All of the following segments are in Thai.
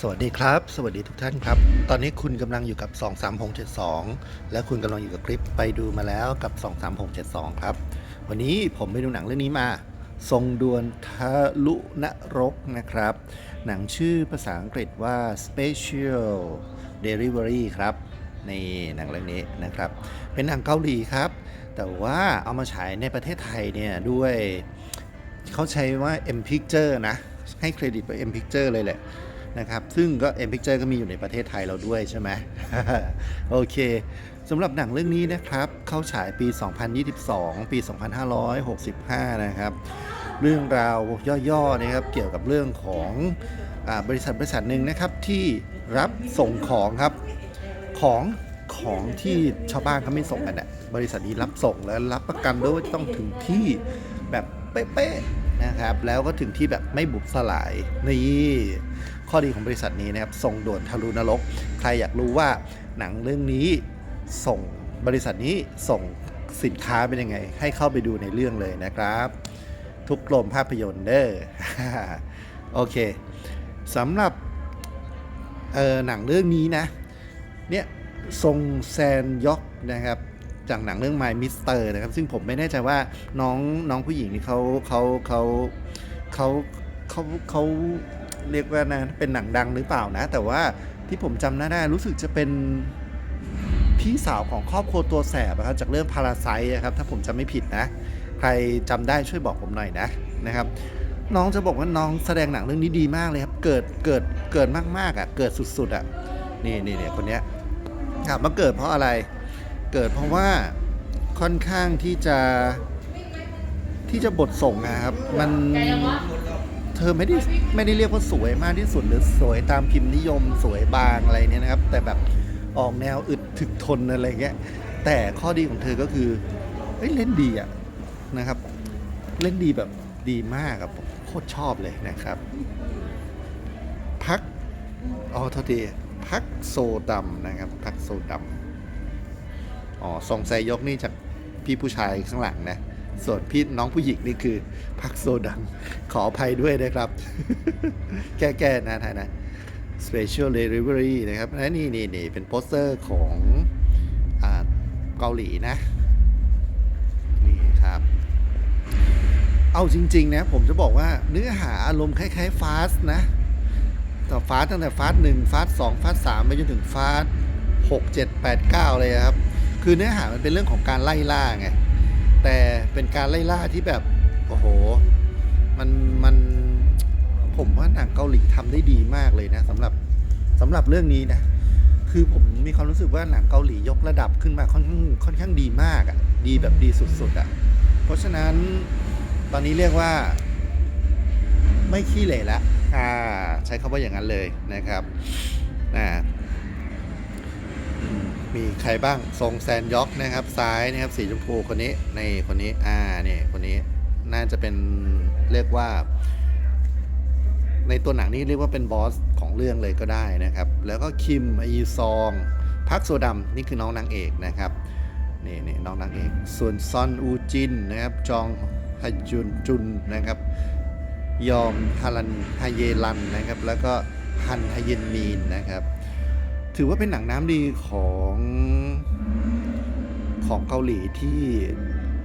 สวัสดีครับ สวัสดีทุกท่านครับ ตอนนี้คุณกำลังอยู่กับ 23672 และคุณกำลังอยู่กับคลิปไปดูมาแล้วกับ 23672 ครับ วันนี้ผมไปดูหนังเรื่องนี้มา ทรงดวนทะลุนรกนะครับ หนังชื่อภาษาอังกฤษว่า Special Delivery ครับในหนังเรื่องนี้นะครับ เป็นหนังเกาหลีครับ แต่ว่าเอามาฉายในประเทศไทยเนี่ยด้วยเขาใช้ว่า M Picture นะ ให้เครดิตไป M Picture เลยแหละ นะครับ ซึ่งก็ M Picture ก็มีอยู่ในประเทศไทยเราด้วยใช่ไหมโอเคสำหรับหนังเรื่องนี้นะครับ เข้าฉายปี 2022 ปี 2565 นะครับ เรื่องราวย่อๆนะครับเกี่ยวกับเรื่องของอบริษัทบริษัทหนึ่งนะครับที่รับส่งของครับของของที่ชาวบ้านเขาไม่ส่งกันอะบริษัทนี้รับส่งและรับประกันด้วยว่าต้องถึงที่แบบเป๊ะๆนะครับ แล้วก็ถึงที่แบบไม่บุบสลายนี่ ข้อดีของบริษัทนี้นะครับ ส่งด่วนทะลุนรก ใครอยากรู้ว่าหนังเรื่องนี้ส่งบริษัทนี้ส่งสินค้าเป็นยังไง ให้เข้าไปดูในเรื่องเลยนะครับ ทุกโรงภาพยนตร์เด้อโอเคสำหรับเออหนังเรื่องนี้นะเนี่ยทรงแซนยอกนะครับจากหนังเรื่อง My Mister นะครับ ซึ่งผมไม่แน่ใจว่าน้องน้องผู้หญิงนี่เขาเขาเขาเขาเขาเขา เรียกว่านะเป็นหนังดังหรือเปล่านะ แต่ว่าที่ผมจำหน้าได้รู้สึกจะเป็นพี่สาวของครอบครัวตัวแสบอะครับจากเรื่องพาราไซครับถ้าผมจำไม่ผิดนะ ใครจำได้ช่วยบอกผมหน่อยนะนะครับ น้องจะบอกว่าน้องแสดงหนังเรื่องนี้ดีมากเลยครับเกิดเกิดเกิดมากๆอะเกิดสุดๆอะนี่นี่เนี่ยคนเนี้ยถามว่าเกิดเพราะอะไร เกิดเพราะว่าค่อนข้างที่จะที่จะบทส่งนะครับ มัน เธอไม่ได้ไม่ได้เรียกว่าสวยมากที่สุดหรือสวยตามพิมพ์นิยมสวยบางอะไรเนี่ยนะครับ แต่แบบออกแนวอึดถึกทนอะไรเงี้ยแต่ข้อดีของเธอก็คือเฮ้ยเล่นดีอะนะครับ เล่นดีแบบดีมากครับโคตรชอบเลยนะครับ พักอ๋อโทษทีพักโซดำนะครับ พักโซดำอ๋อทรงไซยกนี่จากพี่ผู้ชายข้างหลังนะ ส่วนพี่น้องผู้หญิงนี่คือพักโซดำขออภัยด้วยนะครับ แก้ๆนะทายนะ Special Delivery นะครับและนี่นี่นี่เป็นโปสเตอร์ของอเกาหลีนะ นี่ครับ เอาจริง ๆ นะ ผมจะบอกว่าเนื้อหาอารมณ์คล้ายๆฟาสนะ แต่ฟาสตั้งแต่ฟาสหนึ่งฟาสสองฟาสสามไปจนถึงฟาสหกเจ็ดแปดเก้าเลยครับ คือเนื้อหามันเป็นเรื่องของการไล่ล่าไง แต่เป็นการไล่ล่าที่แบบโอ้โห มันมันผมว่าหนังเกาหลีทำได้ดีมากเลยนะสำหรับสำหรับเรื่องนี้นะ คือผมมีความรู้สึกว่าหนังเกาหลียกระดับขึ้นมาค่อนข้างค่อนข้างดีมากอะ่ะ ดีแบบดีสุดๆอะ่ะ เพราะฉะนั้นตอนนี้เรียกว่า ไม่ขี้เหร่ละอ่า ใช้คำว่าอย่างนั้นเลยนะครับอ่า มีใครบ้างทรงแซนยอกนะครับซ้ายนะครับสีชมพูคนนี้ในคนนี้อ่าเนี่ยคนนี้น่าจะเป็นเรียกว่า ในตัวหนังนี้เรียกว่าเป็นบอสของเรื่องเลยก็ได้นะครับ แล้วก็คิมอีซองพักโซดัมนี่คือน้องนางเอกนะครับนี่นี่น้องนางเอกส่วนซอนอูจินนะครับจองฮจุนจุนนะครับ ยอมฮารันฮาเยลันนะครับ แล้วก็ฮันฮเยนมีนนะครับ ถือว่าเป็นหนังน้ำดีของของเกาหลีที่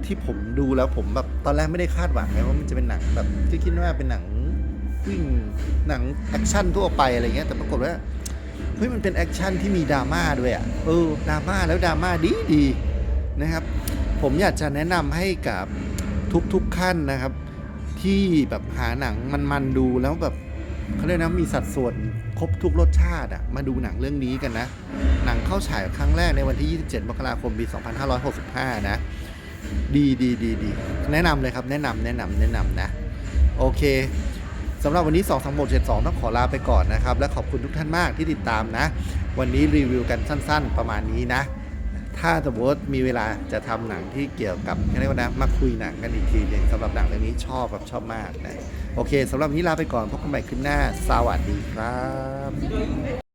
ที่ผมดูแล้วผมแบบตอนแรกไม่ได้คาดหวังไงว่ามันจะเป็นหนังแบบที่คิดว่าเป็นหนังวิ่งหนังแอคชั่นทั่วไปอะไรเงี้ยแต่ปรากฏว่าเฮ้ยมันเป็นแอคชั่นที่มีดราม่าด้วยอะเออดราม่าแล้วดราม่าดีดีนะครับ ผมอยากจะแนะนำให้กับทุกๆขั้นนะครับ ที่แบบหาหนังมันๆดูแล้วแบบ เขาเรียกนะมีสัดส่วนครบทุกรสชาติอะมาดูหนังเรื่องนี้กันนะ หนังเข้าฉายครั้งแรกในวันที่ 27 มกราคมปี 2565 นะ ดีดีดีดีแนะนำเลยครับ แนะนำแนะนำแนะนำนะ โอเคสำหรับวันนี้ 2 3 6 7 2 ต้องขอลาไปก่อนนะครับ และขอบคุณทุกท่านมากที่ติดตามนะ วันนี้รีวิวกันสั้น ๆ ประมาณนี้นะ ถ้าสมมติมีเวลาจะทำหนังที่เกี่ยวกับเรียกว่านะมาคุยหนังกันอีกทีหนึงสำหรับหนังเรื่องนี้ชอบแบบชอบมากนะโอเคสำหรับวันนี้ลาไปก่อนพบกันใหม่ขึ้นหน้า สวัสดีครับ